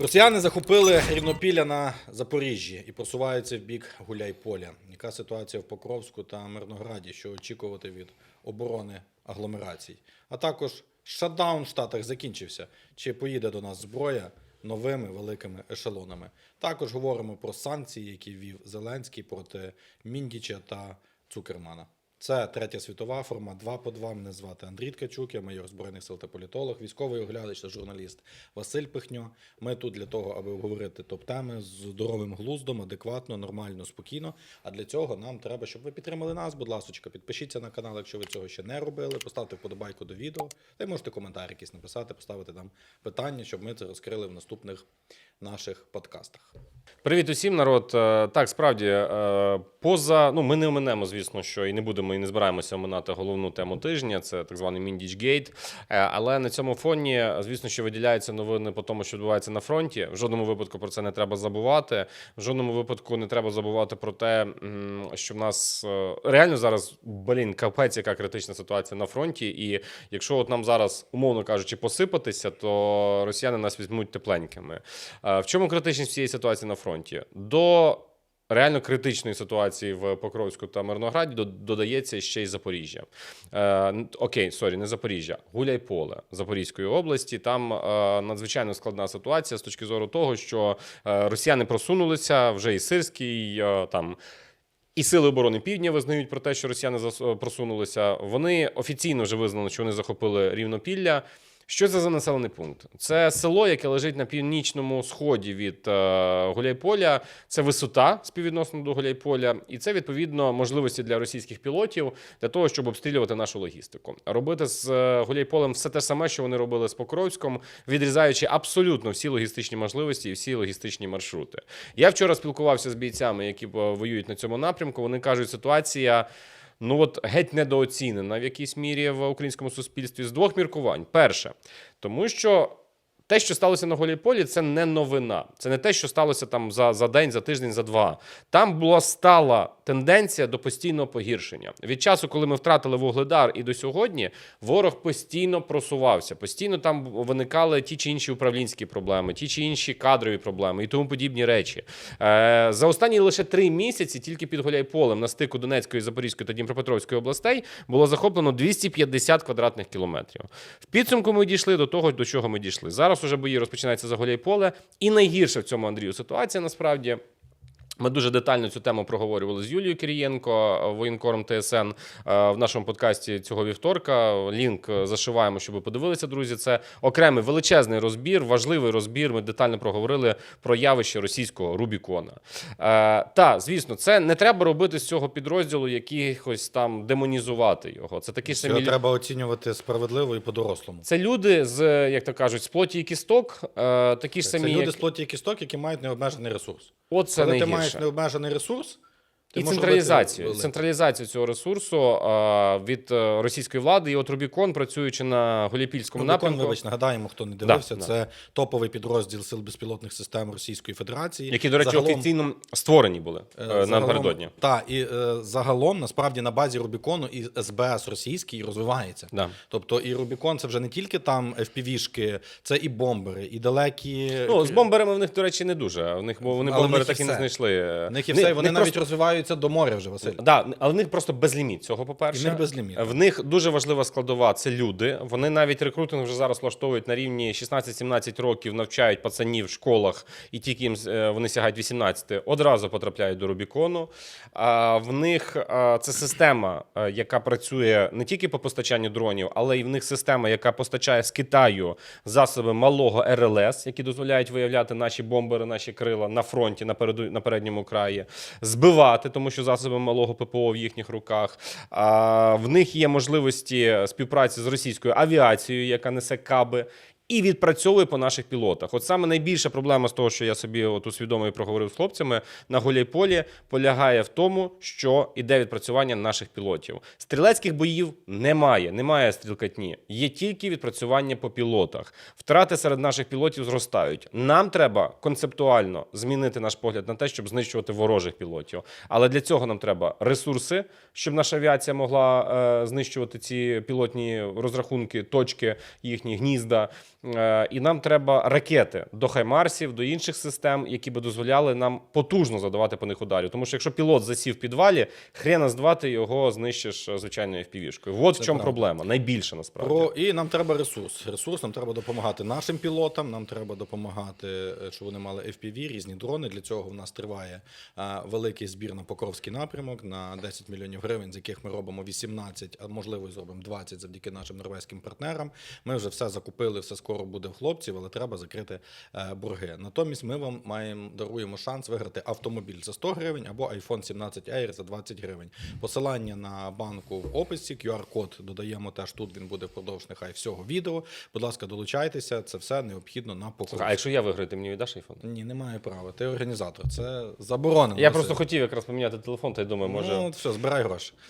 Росіяни захопили рівнопілля на Запоріжжі і просуваються в бік Гуляйполя. Яка ситуація в Покровську та Мирнограді? Що очікувати від оборони агломерацій? А також шатдаун в Штатах закінчився. Чи поїде до нас зброя новими великими ешелонами? Також говоримо про санкції, які ввів Зеленський проти Міндіча та Цукермана. Це третя світова, формат 2 по 2. Мене звати Андрій Ткачук, я майор Збройних сил та політолог, військовий оглядач та журналіст Василь Пихньо. Ми тут для того, аби обговорити топ-теми з здоровим глуздом, адекватно, нормально, спокійно. А для цього нам треба, щоб ви підтримали нас. Будь ласка, підпишіться на канал, якщо ви цього ще не робили. Поставте вподобайку до відео. Та й можете коментар якийсь написати, поставити нам питання, щоб ми це розкрили в наступних наших подкастах. Привіт усім, народ. Е, Так, справді, е, поза ну ми не оминемо, звісно, що і не будемо і не збираємося оминати головну тему тижня. Це так званий Міндічгейт. Але на цьому фоні, звісно, що виділяються новини по тому, що відбувається на фронті. В жодному випадку про це не треба забувати. В жодному випадку не треба забувати про те, що в нас е, реально зараз блін, капець, яка критична ситуація на фронті. І якщо от нам зараз, умовно кажучи, посипатися, то росіяни нас візьмуть тепленькими. Е, В чому критичність цієї ситуації на фронті? До реально критичної ситуації в Покровську та Мирнограді додається ще й Запоріжжя. Е, окей, сорі, не Запоріжжя, Гуляйполе Запорізької області. Там е, надзвичайно складна ситуація з точки зору того, що е, росіяни просунулися вже і Сирський е, там. І сили оборони Півдня визнають про те, що росіяни просунулися. Вони офіційно вже визнали, що вони захопили рівнопілля. Що це за населений пункт? Це село, яке лежить на північному сході від е, Гуляйполя. Це висота співвідносно до Гуляйполя, і це відповідно можливості для російських пілотів для того, щоб обстрілювати нашу логістику. Робити з е, Гуляйполем все те саме, що вони робили з Покровськом, відрізаючи абсолютно всі логістичні можливості і всі логістичні маршрути. Я вчора спілкувався з бійцями, які е, воюють на цьому напрямку. Вони кажуть, ситуація. Ну от геть недооцінена в якійсь мірі в українському суспільстві з двох міркувань. Перше, тому що те, що сталося на Голіполі, це не новина. Це не те, що сталося там за, за день, за тиждень, за два. Там була стала тенденція до постійного погіршення. Від часу, коли ми втратили вугледар, і до сьогодні ворог постійно просувався. Постійно там виникали ті чи інші управлінські проблеми, ті чи інші кадрові проблеми і тому подібні речі. Е, за останні лише три місяці, тільки під Гуляйполем на стику Донецької, Запорізької та Дніпропетровської областей було захоплено 250 квадратних кілометрів. В підсумку ми дійшли до того, до чого ми дійшли. Зараз уже бої розпочинаються за Гуляйполе. І найгірша в цьому Андрію ситуація насправді. Ми дуже детально цю тему проговорювали з Юлією Кирієнко, воєнкором ТСН е, в нашому подкасті цього вівторка. Лінк зашиваємо, щоб ви подивилися, друзі. Це окремий величезний розбір, важливий розбір. Ми детально проговорили про явище російського Рубікона. Е, та, звісно, це не треба робити з цього підрозділу якихось там демонізувати його. Це такі самі треба оцінювати справедливо і по-дорослому. це люди з, як то кажуть, з плоті і кісток, е, такі ж Це самі, люди як... з плоті і кісток, які мають необмежений ресурс. От це Маєш необмежений ресурс, ти і централізацію, робити централізацію цього ресурсу а, від е, російської влади. І от Рубікон, працюючи на Голіпільському Рубікон, напрямку, вибач, нагадаємо, хто не дивився, да. це топовий підрозділ сил безпілотних систем Російської Федерації. які, до речі, Загалом- офіційно створені були е, напередодні. Так, і е, загалом насправді на базі Рубікону і СБС російський розвивається. Да. Тобто і Рубікон це вже не тільки там FPV-шки, це і бомбери, і далекі. Ну, з бомберами в них, до речі, не дуже. В них, бо вони Але бомбери так і не знайшли. В них і все, вони навіть просто- розвиваються до моря вже, Василь. Да, але в них просто безліміт цього, по-перше. І в них безліміт. В них дуже важлива складова це люди. Вони навіть рекрутинг вже зараз влаштовують на рівні 16-17 років, навчають пацанів в школах, і тільки їм е, вони сягають 18, одразу потрапляють до Рубікону. А в них це система, е, яка працює не тільки по постачанню дронів, але й в них система, яка постачає з Китаю засоби малого РЛС, які дозволяють виявляти наші бомбери, наші крила на фронті, на передньому краї, збивати, тому що засоби малого ППО в їхніх руках. В них є можливості співпраці з російською авіацією, яка несе каби. І відпрацьовує по наших пілотах. От саме найбільша проблема з того, що я собі от усвідомив і проговорив з хлопцями на Гуляйполі, полягає в тому, що іде відпрацювання наших пілотів. Стрілецьких боїв немає, немає стрілкатні. Є тільки відпрацювання по пілотах. Втрати серед наших пілотів зростають. Нам треба концептуально змінити наш погляд на те, щоб знищувати ворожих пілотів. Але для цього нам треба ресурси, щоб наша авіація могла е, знищувати ці пілотні розрахунки, точки, їхні гнізда. Е, І нам треба ракети до Хаймарсів, до інших систем, які би дозволяли нам потужно задавати по них ударів. Тому що якщо пілот засів в підвалі, хрена з два ти його знищиш е, звичайною FPV-шкою. От в чому правда. проблема. Найбільше насправді. Про і нам треба ресурс. Ресурс нам треба допомагати нашим пілотам. Нам треба допомагати, е, щоб вони мали FPV, різні дрони. Для цього в нас триває великий збір на Покровський напрямок на 10 мільйонів гривень, з яких ми робимо 18, а можливо і зробимо 20 завдяки нашим норвезьким партнерам. Ми вже все закупили, все скоро буде хлопців, але треба закрити е, борги. Натомість ми вам маємо даруємо шанс виграти автомобіль за 100 гривень або iPhone 17 Air за 20 гривень. Посилання на банку в описі, QR-код додаємо теж тут. Він буде впродовж нехай всього відео. Будь ласка, долучайтеся. Це все необхідно на покупку. А якщо я виграю, ти мені віддаш айфон? Ні, немає права. Ти організатор. Це заборонено. Я просто хотів якраз поміняти телефон, та й думаю, може. Ну, все, збирай гроші.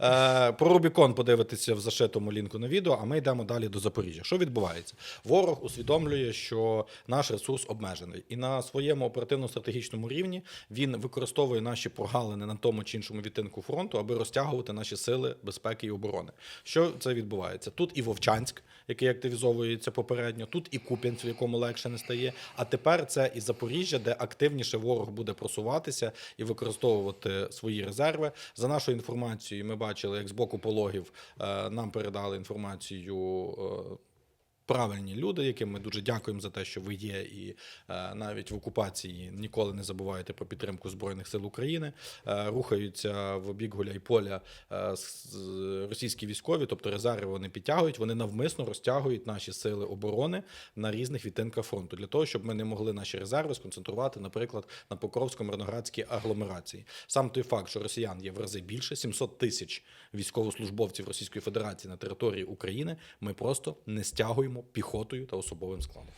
Е, Про Рубікон подивитися в зашитому лінку на відео, а ми йдемо далі до Запоріжжя. Що відбувається? Ворог усвідомлює, що наш ресурс обмежений, і на своєму оперативно-стратегічному рівні він використовує наші прогалини на тому чи іншому відтинку фронту, аби розтягувати наші сили безпеки і оборони. Що це відбувається? Тут і Вовчанськ, який активізовується попередньо, тут і Куп'янськ, в якому легше не стає. А тепер це і Запоріжжя, де активніше ворог буде просуватися і використовувати свої резерви. За нашою інформацією, ми бачили, як з боку пологів е, нам передали інформацію. Правильні люди, яким ми дуже дякуємо за те, що ви є, і е, навіть в окупації ніколи не забуваєте про підтримку збройних сил України. Е, рухаються в бік е, з- російські військові, тобто резерви вони підтягують, вони навмисно розтягують наші сили оборони на різних відтинках фронту для того, щоб ми не могли наші резерви сконцентрувати, наприклад, на Покровсько-Мирноградській агломерації. Сам той факт, що росіян є в рази більше 700 тисяч військовослужбовців Російської Федерації на території України. Ми просто не стягуємо піхотою та особовим складом.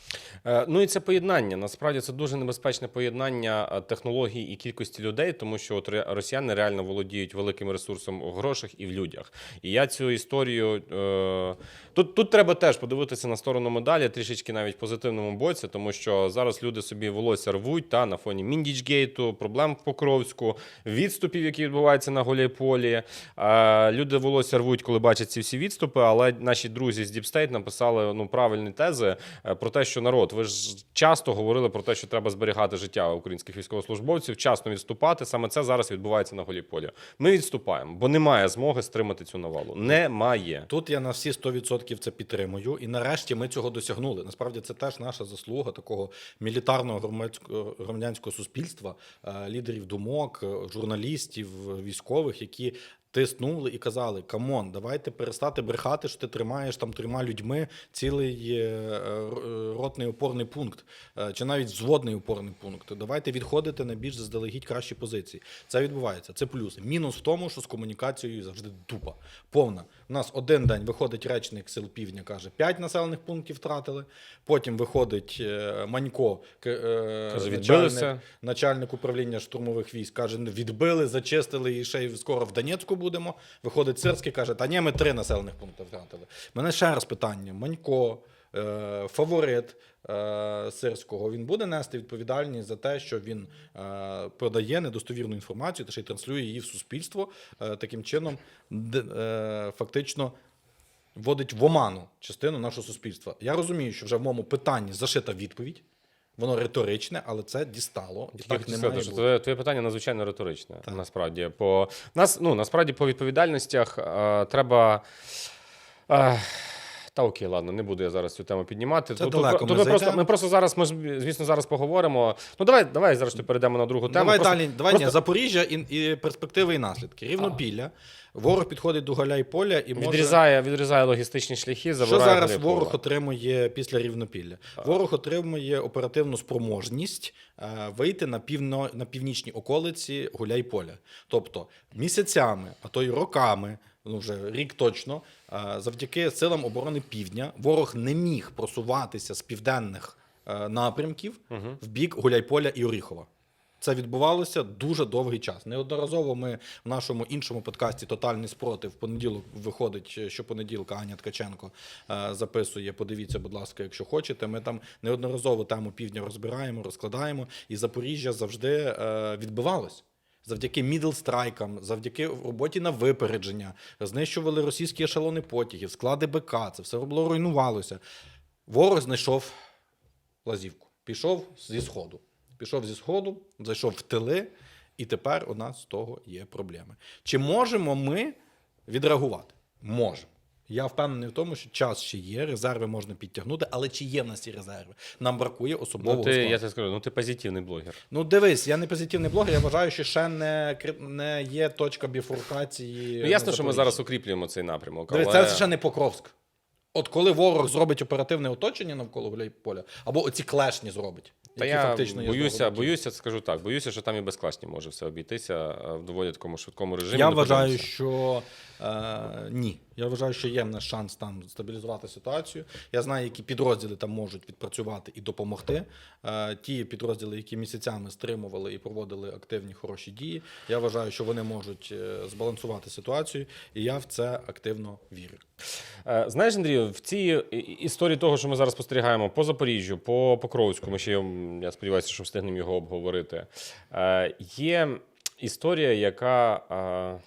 Е, Ну і це поєднання. Насправді це дуже небезпечне поєднання е, технологій і кількості людей, тому що от росіяни реально володіють великим ресурсом в грошах і в людях. І я цю історію е, тут, тут треба теж подивитися на сторону медалі, трішечки навіть в позитивному боці, тому що зараз люди собі волосся рвуть та на фоні Міндічгейту, проблем в Покровську, відступів, які відбуваються на Гуляйполі. Е, Люди волосся рвуть, коли бачать ці всі відступи, але наші друзі з Діпстейт написали ну правильні тези е, про те, що народ, ви ж часто говорили про те, що треба зберігати життя українських військовослужбовців, вчасно відступати. Саме це зараз відбувається на Гуляйполі. Ми відступаємо, бо немає змоги стримати цю навалу. Немає. Тут я на всі 100% це підтримую. І нарешті ми цього досягнули. Насправді це теж наша заслуга такого мілітарного громадського громадянського суспільства, е, лідерів думок, е, журналістів, військових, які. Тиснули і казали: камон, давайте перестати брехати, що ти тримаєш там трьома людьми цілий е, е, ротний опорний пункт, е, чи навіть зводний опорний пункт. Давайте відходити на більш заздалегідь кращі позиції. Це відбувається. Це плюс. Мінус в тому, що з комунікацією завжди дупа. Повна. У нас один день виходить речник сил півдня, каже, 5 населених пунктів втратили. Потім виходить е, Манько, е, начальник, начальник управління штурмових військ, каже, відбили, зачистили і ще й скоро в Донецьку будемо. Виходить Сирський, каже, та ні, ми три населених пункти втратили. Мене ще раз питання: Манько, фаворит е, Сирського, він буде нести відповідальність за те, що він е, продає недостовірну інформацію та ще й транслює її в суспільство е, таким чином, е, фактично. Вводить в оману частину нашого суспільства. Я розумію, що вже в моєму питанні зашита відповідь, воно риторичне, але це дістало. І так не має бути. твоє, твоє питання надзвичайно риторичне. Насправді, по нас, ну насправді по відповідальностях е, треба. Е, та окей, ладно, не буду я зараз цю тему піднімати. Це Тут- далеко тут ми ми, просто, ми просто зараз, ми звісно, зараз поговоримо. Ну давай, давай зараз перейдемо на другу тему. Давай Просто- далі. Давай просто- ні, Запоріжжя і, і перспективи і наслідки. Рівнопілля. Ворог підходить до Галя і поля і може. Відрізає, відрізає логістичні шляхи, Що зараз Гуляйполя. ворог отримує після рівнопілля? Ворог отримує оперативну спроможність е, вийти на півно на північні околиці Гуляйполя. Тобто місяцями, а то й роками, ну вже рік точно, завдяки силам оборони Півдня ворог не міг просуватися з південних е, напрямків в бік Гуляйполя і Оріхова. Це відбувалося дуже довгий час. Неодноразово ми в нашому іншому подкасті Тотальний спротив в понеділок виходить е, щопонеділка Аня Ткаченко е, записує. Подивіться, будь ласка, якщо хочете. Ми там неодноразово тему півдня розбираємо, розкладаємо, і Запоріжжя завжди відбивалось. Завдяки мідлстрайкам, завдяки роботі на випередження, знищували російські ешелони потягів, склади БК, це все було руйнувалося. ворог знайшов лазівку. Пішов зі сходу. Пішов зі сходу, зайшов в тили, і тепер у нас з того є проблеми. Чи можемо ми відреагувати? Можемо. Я впевнений в тому, що час ще є, резерви можна підтягнути, але чи є в нас ці резерви? Нам бракує особового Ну, ти, складу. я тобі скажу, ну ти позитивний блогер. Ну, дивись, я не позитивний блогер, я вважаю, що ще не, не є точка біфуркації. Ну, ясно, що ми зараз укріплюємо цей напрямок. Дивись, але... це ще не Покровськ. От коли ворог зробить оперативне оточення навколо Гуляйполя, або оці клешні зробить, Та які я фактично боюся, боюся, скажу так. Боюся, що там і без класні може все обійтися е, в доволі такому швидкому режимі. Я вважаю, що е, ні. Я вважаю, що є в нас шанс там стабілізувати ситуацію. Я знаю, які підрозділи там можуть відпрацювати і допомогти. Е, ті підрозділи, які місяцями стримували і проводили активні хороші дії. Я вважаю, що вони можуть е, збалансувати ситуацію, і я в це активно вірю. Знаєш, Андрію, в цій історії того, що ми зараз спостерігаємо по Запоріжжю, по Покровську, ми ще я сподіваюся, що встигнемо його обговорити. Є історія, яка.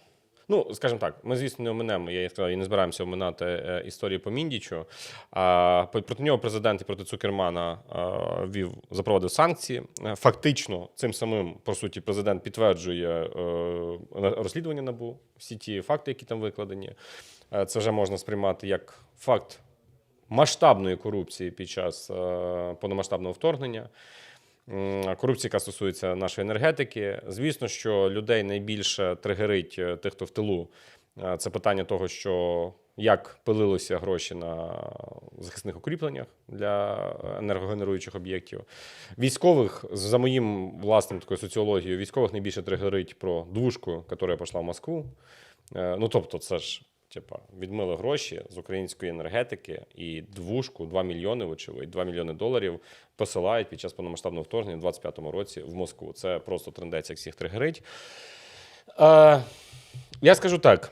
Ну, скажімо так, ми, звісно, не оминемо. Я як сказав, і не збираємося оминати е, історії по Міндічу. А проти нього президент і проти Цукермана е, вів запровадив санкції. Е, Фактично, цим самим по суті президент підтверджує розслідування набу всі ті факти, які там викладені. Це вже можна сприймати як факт масштабної корупції під час повномасштабного вторгнення. Корупція, яка стосується нашої енергетики. Звісно, що людей найбільше тригерить е, тих, хто в тилу. Е, Це питання того, що як пилилися гроші на захисних укріпленнях для енергогенеруючих об'єктів. Військових, за моїм власним такою соціологією, військових найбільше тригерить про двушку, яка пішла в Москву. Е, Ну, тобто, це ж типа відмили гроші з української енергетики і двушку, 2 мільйони, очевидь, 2 мільйони доларів посилають під час повномасштабного вторгнення в 25-му році в Москву. Це просто трендець, як всіх тригерить. Е, я скажу так.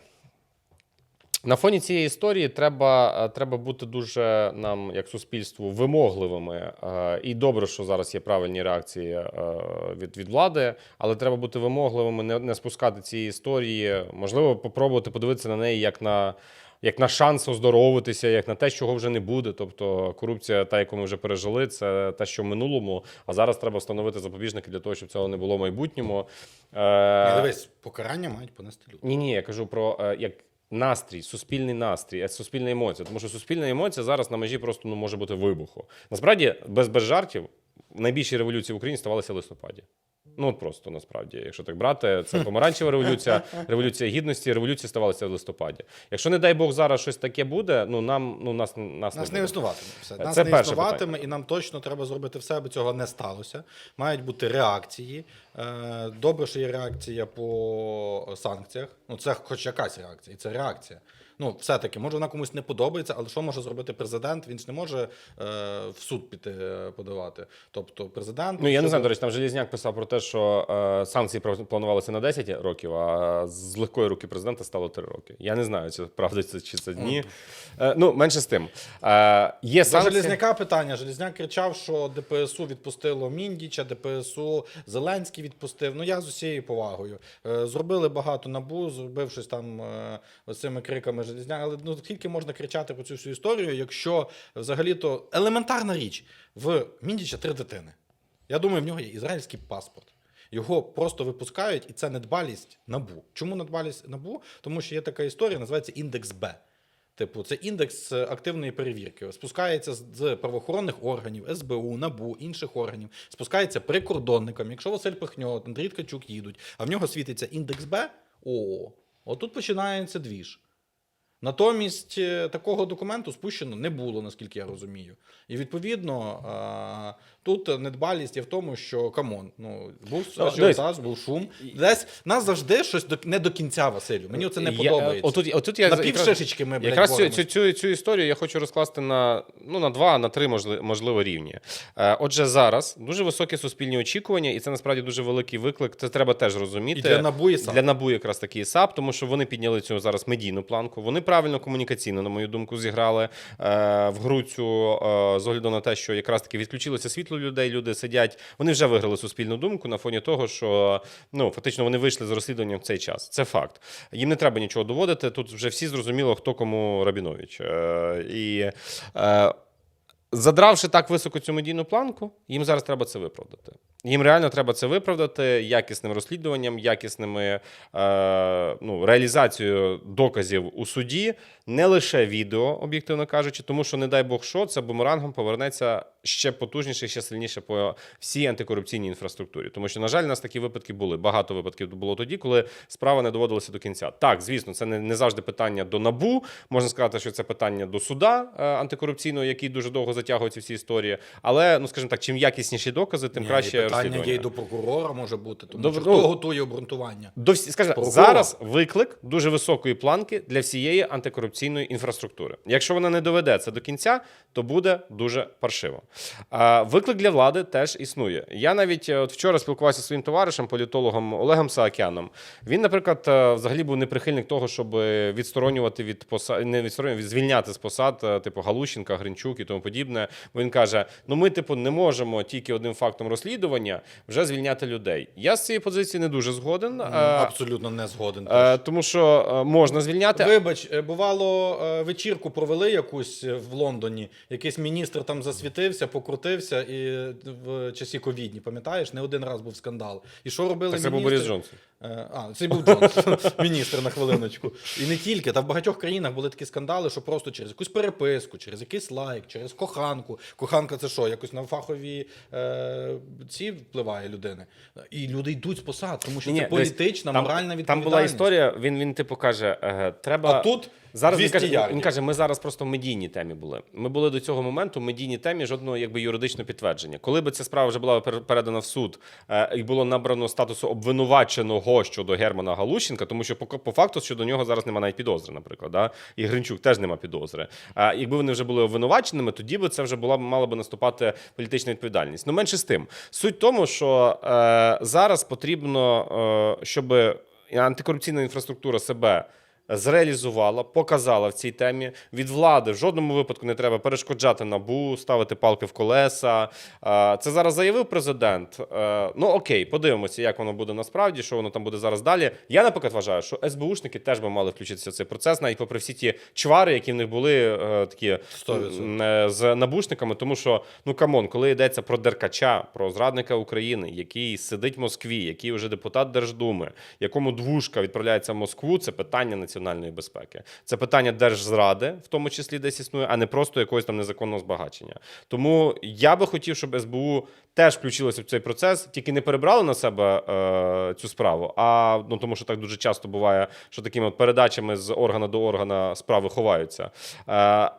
На фоні цієї історії треба, е, треба бути дуже нам, як суспільству, вимогливими. Е, І добре, що зараз є правильні реакції е, від, від влади, але треба бути вимогливими, не, не спускати ці історії. Можливо, попробувати подивитися на неї як на. Як на шанс оздоровитися, як на те, чого вже не буде. Тобто корупція, та, яку ми вже пережили, це те, що в минулому. А зараз треба встановити запобіжники для того, щоб цього не було в майбутньому. Е, дивись, покарання мають понести люди. ні, ні, я кажу про як настрій, суспільний настрій, е, суспільна емоція. Тому що суспільна емоція зараз на межі просто ну, може бути вибуху. Насправді, без, без жартів, найбільші революції в Україні ставалися в листопаді. Ну, просто насправді, якщо так брати, це помаранчева революція, революція гідності, революції ставалися в листопаді. Якщо, не дай Бог, зараз щось таке буде, ну нам ну нас, нас, Нас не не існуватиме. Все. Це Нас не перше існуватиме, і нам точно треба зробити все, аби цього не сталося. Мають бути реакції. Е, Добре, що є реакція по санкціях. Ну, це хоч якась реакція, і це реакція. Ну, все-таки, може, вона комусь не подобається, але що може зробити президент? Він ж не може е, в суд піти е, подавати. Тобто, президент. Ну, я не знаю, до речі, там Желізняк писав про те, що е, санкції планувалися на 10 років, а з легкої руки президента стало 3 роки. Я не знаю, чи правда це чи це ні. Е, ну, менше з тим. Е, є До санкції. Железняка питання. Железняк кричав, що ДПСУ відпустило Міндіча, ДПСУ Зеленський відпустив. Ну я з усією повагою. Е, Зробили багато набу, зробив щось там е, цими криками Железняк. Але ну скільки можна кричати про цю всю історію, якщо взагалі-то елементарна річ в Міндіча три дитини. Я думаю, в нього є ізраїльський паспорт. Його просто випускають, і це недбалість набу. Чому недбалість набу? Тому що є така історія, називається індекс Б. Типу, це індекс е, активної перевірки. Спускається з- правоохоронних органів, СБУ, НАБУ, інших органів, спускається прикордонникам. Якщо Василь Пихньо, Андрій Ткачук їдуть, а в нього світиться індекс Б, о, отут починається двіж. Натомість е, такого документу спущено не було, наскільки я розумію. І відповідно тут недбалість є в тому, що камон, ну був ажіотаж, був шум. Десь нас завжди щось до, не до кінця, Василю. Мені це не Я- подобається. Отут, отут я На півшишечки ми, блядь, Якраз цю, цю, цю, цю історію я хочу розкласти на, ну, на два, на три можли- можливо рівні. Е, Отже, зараз дуже високі суспільні очікування, і це насправді дуже великий виклик. Це треба теж розуміти. І для НАБУ, і САП. Для НАБУ якраз такий САП, тому що вони підняли цю зараз медійну планку. Вони правильно комунікаційно, на мою думку, зіграли е, в гру цю е, з огляду на те, що якраз таки відключилося світло людей, люди сидять. Вони вже виграли суспільну думку на фоні того, що ну фактично вони вийшли з розслідуванням в цей час. Це факт. Їм не треба нічого доводити. Тут вже всі зрозуміло, хто кому Рабінович. Е, і задравши так високо цю медійну планку, їм зараз треба це виправдати. Їм реально треба це виправдати якісним розслідуванням, якісними е, ну, реалізацією доказів у суді, не лише відео, об'єктивно кажучи, тому що, не дай Бог, що це бумерангом повернеться ще потужніше, ще сильніше по всій антикорупційній інфраструктурі. Тому що, на жаль, у нас такі випадки були. Багато випадків було тоді, коли справа не доводилася до кінця. Так, звісно, це не, не завжди питання до набу. Можна сказати, що це питання до суда е, антикорупційного, який дуже довго затягує ці всі історії. Але, ну скажімо так, чим якісніші докази, тим краще розслідування. є й до прокурора може бути, тому Добре, що ну, хто готує обґрунтування. До всі, скажімо, Прокурор. зараз виклик дуже високої планки для всієї антикорупційної інфраструктури. Якщо вона не доведе це до кінця, то буде дуже паршиво. А, виклик для влади теж існує. Я навіть е, от вчора спілкувався зі своїм товаришем, політологом Олегом Саакяном. Він, наприклад, е, взагалі був не прихильник того, щоб відсторонювати від посад, не відсторонювати, звільняти з посад, е, типу Галущенка, Гринчук і тому подібне. Бо він каже: ну ми, типу, не можемо тільки одним фактом розслідування вже звільняти людей. Я з цієї позиції не дуже згоден. Абсолютно не згоден. Е, тому що е, можна звільняти. Вибач, е, бувало, вечірку провели якусь в Лондоні. Якийсь міністр там засвітився, покрутився і в часі ковідні, пам'ятаєш, не один раз був скандал. І що робили Так це був міністри? Борис Джонсон. Е, А, це був Джонсон, міністр на хвилиночку. І не тільки. Та в багатьох країнах були такі скандали, що просто через якусь переписку, через якийсь лайк, через коханку. Коханка це що? Якось на фахові е, ці впливає людини. І люди йдуть з посад, тому що Ні-ні, це політична, там, моральна Там була історія. Він він типу каже: е, треба А тут зараз він каже, він каже, ми зараз просто в медійній темі були. Ми були до цього моменту в медійній темі жодного якби юридичного підтвердження. Коли би ця справа вже була передана в суд е, і було набрано статусу обвинуваченого щодо Германа Галущенка, тому що по, по факту щодо нього зараз немає навіть підозри, наприклад, да? і Гринчук теж нема підозри. А якби вони вже були обвинуваченими, тоді би це вже була мала би наступати політична відповідальність. Ну менше з тим. Суть в тому, що е, зараз потрібно, е, щоб антикорупційна інфраструктура себе зреалізувала, показала в цій темі. Від влади в жодному випадку не треба перешкоджати набу, ставити палки в колеса. Це зараз заявив президент. Е, Ну окей, подивимося, як воно буде насправді, що воно там буде зараз далі. Я, наприклад, вважаю, що СБУшники теж би мали включитися в цей процес, навіть попри всі ті чвари, які в них були е, такі 100%. е, з набушниками, тому що ну камон, коли йдеться про деркача, про зрадника України, який сидить в Москві, який вже депутат Держдуми, якому двушка відправляється в Москву, це питання національної безпеки. Це питання держзради, в тому числі десь існує, а не просто якогось там незаконного збагачення. Тому я би хотів, щоб СБУ теж включилося в цей процес, тільки не перебрали на себе е, цю справу. А ну тому, що так дуже часто буває, що такими от передачами з органа до органа справи ховаються. Е,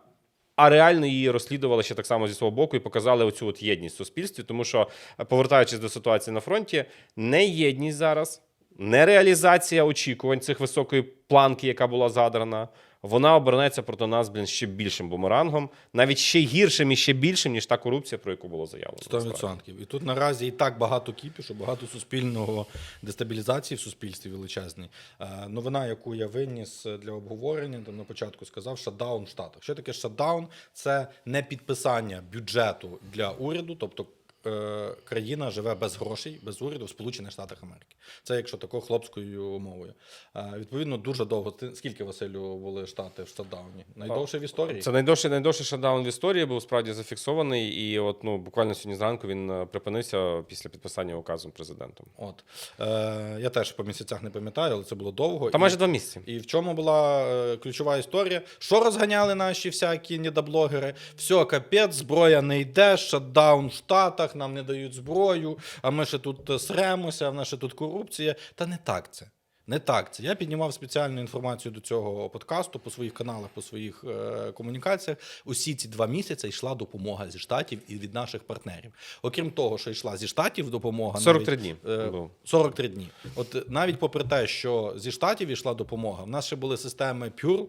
а реально її розслідували ще так само зі свого боку і показали оцю от єдність в суспільстві, тому що, повертаючись до ситуації на фронті, не єдність зараз, не реалізація очікувань цих високої планки, яка була задрана. Вона обернеться проти нас, блін, ще більшим бумерангом, навіть ще гіршим і ще більшим, ніж та корупція, про яку було заявлено. Сто відсотків. І тут наразі і так багато кіпішу, багато суспільного дестабілізації в суспільстві величезний. Е, Новина, яку я виніс для обговорення, там на початку сказав, шатдаун в Штатах. Що таке шатдаун? Це не підписання бюджету для уряду, тобто. Е, Країна живе без грошей, без уряду в Сполучених Штатах Америки. Це якщо такою хлопською мовою. Е, Відповідно, дуже довго. Ти- Скільки Василю були штати в шатдауні? Найдовше в історії? Це найдовший найдовший шатдаун в історії був справді зафіксований, і от ну буквально сьогодні зранку він е, припинився після підписання указом президентом. От е, я теж по місяцях не пам'ятаю, але це було довго. Та І- майже два місяці. І в чому була ключова історія? Що розганяли наші всякі недоблогери? Все, капець, зброя не йде, шатдаун в Штатах, нам не дають зброю, а ми ще тут е, сремося, в нас ще тут корупція. Та не так це. Не так це. Я піднімав спеціальну інформацію до цього подкасту по своїх каналах, по своїх е, комунікаціях. Усі ці два місяці йшла допомога зі штатів і від наших партнерів. Окрім того, що йшла зі штатів допомога, 43 навіть, дні е, було. 43 дні. От навіть попри те, що зі штатів йшла допомога, в нас ще були системи Pure,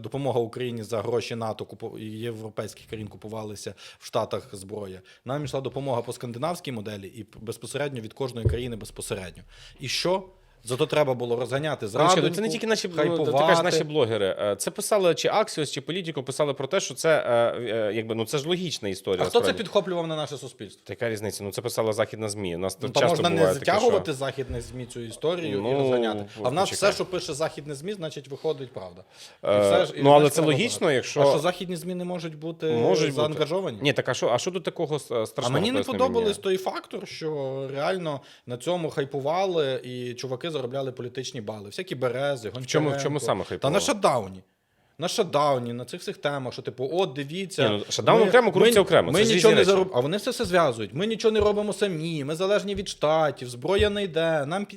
допомога Україні за гроші НАТО і європейських країн купувалися в Штатах зброя. Нам йшла допомога по скандинавській моделі і безпосередньо від кожної країни безпосередньо. І що? Зато треба було розганяти Коротше, зраду. це не тільки наші хайпувати. ти кажеш, наші блогери. Е, Це писали чи Axios, чи Політіко писали про те, що це е, е, якби ну це ж логічна історія. А хто це підхоплював на наше суспільство? Така різниця. Ну це писала західна змі. У нас Ну, часто можна не буває таке, затягувати що... західних ЗМІ цю історію і Ну, розганяти. А в нас почекай. все, що пише західне ЗМІ, значить виходить правда. І все ж- і ну, але це логічно, багато. якщо- А що західні ЗМІ не можуть бути Можуть бути. заангажовані? Ні, так а що, а що тут такого страшного? А мені не поясни подобались той фактор, що реально на цьому хайпували і чуваки заробляли політичні бали. Всякі берези, Гончаренко. чому- в чому саме Та на шатдауні. На шатдауні, на цих всіх темах, що типу, от дивіться. Ні, ну, шатдаун окремо, корупція окремо. Ми Це нічого не зароб... А вони все все зв'язують. Ми нічого не робимо самі, ми залежні від штатів, зброя не йде, нам пі...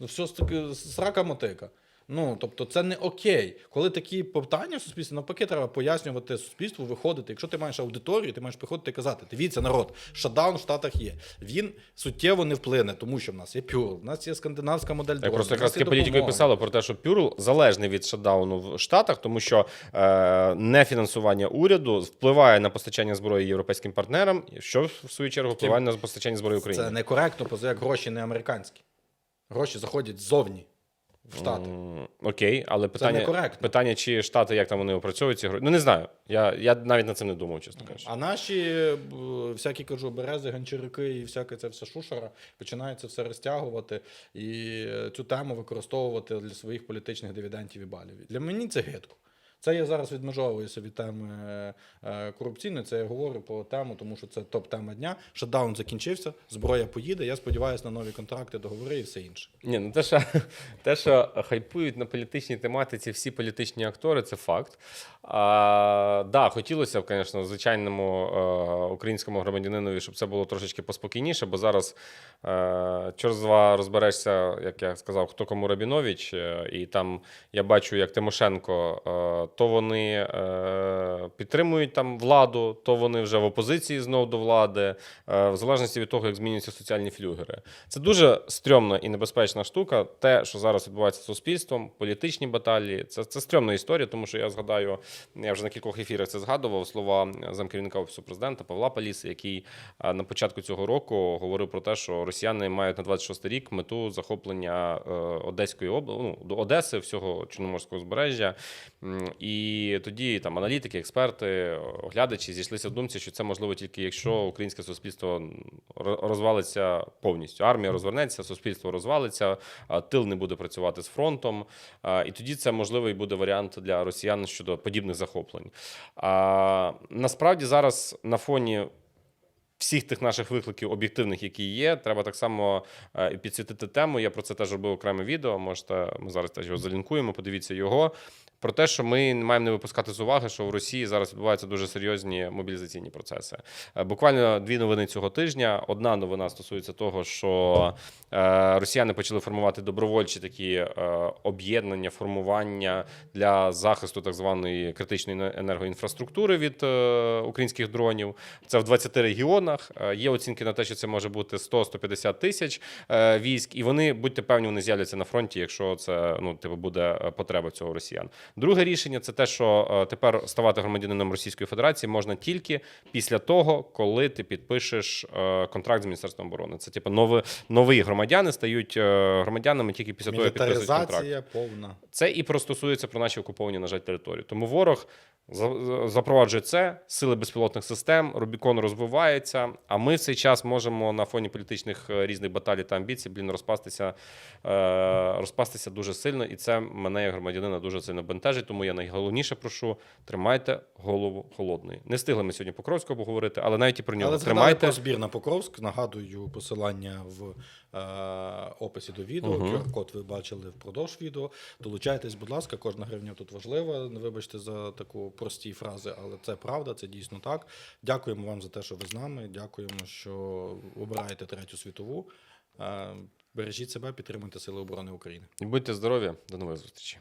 Ну, все срака мотика. Ну, тобто, це не окей. Коли такі питання в суспільстві, навпаки, треба пояснювати суспільству, виходити. Якщо ти маєш аудиторію, ти маєш приходити і казати: дивіться, народ, шатдаун в Штатах є. Він суттєво не вплине, тому що в нас є пюр, в нас є скандинавська модель. Я просто якраз допомога. писали про те, що Пюрл залежний від шатдауну в Штатах, тому що е, нефінансування уряду впливає на постачання зброї європейським партнерам, що в свою чергу впливає на постачання зброї Україні. Це некоректно, поза як гроші не американські. Гроші заходять ззовні Штати. М, Окей, але питання, некоректно. питання, чи штати, як там вони опрацьовують ці гроші. Ну не знаю. Я, я навіть над цим не думав, чесно кажучи. А наші е, всякі кажу, берези, гончарики і всяке це все шушера починають це все розтягувати і е, цю тему використовувати для своїх політичних дивідендів і балів. Для мені це гидко. Це я зараз відмежовуюся від теми е, е, корупційної. Це я говорю по тему, тому що це топ-тема дня. Шатдаун закінчився, зброя поїде. Я сподіваюся на нові контракти, договори і все інше. Ні, ну те, що, те, що хайпують на політичній тематиці всі політичні актори, це факт. А, да, хотілося б, звісно, звичайному е, українському громадянинові, щоб це було трошечки поспокійніше, бо зараз з два розберешся, як я сказав, хто кому Рабінович, і там я бачу, як Тимошенко, то вони е, підтримують там владу, то вони вже в опозиції знов до влади, е, в залежності від того, як змінюються соціальні флюгери. Це дуже стрьомна і небезпечна штука. Те, що зараз відбувається з суспільством, політичні баталії, це, це стрьомна історія, тому що я згадаю, я вже на кількох ефірах це згадував слова замкерівника офісу президента Павла Паліси, який е, на початку цього року говорив про те, що росіяни мають на 26 рік мету захоплення Одеської області, ну, до Одеси, всього Чорноморського узбережжя. І тоді там аналітики, експерти, оглядачі зійшлися в думці, що це можливо тільки якщо українське суспільство розвалиться повністю. Армія розвернеться, суспільство розвалиться, тил не буде працювати з фронтом. І тоді це можливий буде варіант для росіян щодо подібних захоплень. А, Насправді зараз на фоні всіх тих наших викликів об'єктивних, які є, треба так само е, підсвітити тему. Я про це теж робив окреме відео. Можете ми зараз теж його залінкуємо. Подивіться його. Про те, що ми маємо не випускати з уваги, що в Росії зараз відбуваються дуже серйозні мобілізаційні процеси. Е, Буквально дві новини цього тижня. Одна новина стосується того, що е, росіяни почали формувати добровольчі такі е, об'єднання, формування для захисту так званої критичної енергоінфраструктури від українських дронів. Це в 20 регіонах. Є оцінки на те, що це може бути 100-150 тисяч військ, і вони будьте певні, вони з'являться на фронті, якщо це ну типу буде потреба цього росіян. Друге рішення це те, що е, тепер ставати громадянином Російської Федерації можна тільки після того, коли ти підпишеш е, контракт з Міністерством оборони. Це типу нові, нові громадяни стають е, громадянами тільки після того, як підписують контракт. Повна. Це і простосується про наші окуповані, на жаль, території. Тому ворог запроваджує це, сили безпілотних систем, Рубікон розвивається. А ми в цей час можемо на фоні політичних різних баталій та амбіцій, блін, розпастися, розпастися дуже сильно. І це мене як громадянина дуже сильно бентежить. Тому я найголовніше прошу: тримайте голову холодною. Не встигли ми сьогодні Покровського поговорити, але навіть і про нього Але тримайте. про збір на Покровськ. Нагадую посилання в е, описі до відео. Мгм. QR-код ви бачили впродовж відео. Долучайтесь, будь ласка, кожна гривня тут важлива. Не вибачте за таку прості фрази, але це правда, це дійсно так. Дякуємо вам за те, що ви з нами. Дякуємо, що обираєте третю світову. Е, бережіть себе, підтримуйте Сили оборони України. Будьте здорові, до нових зустрічей.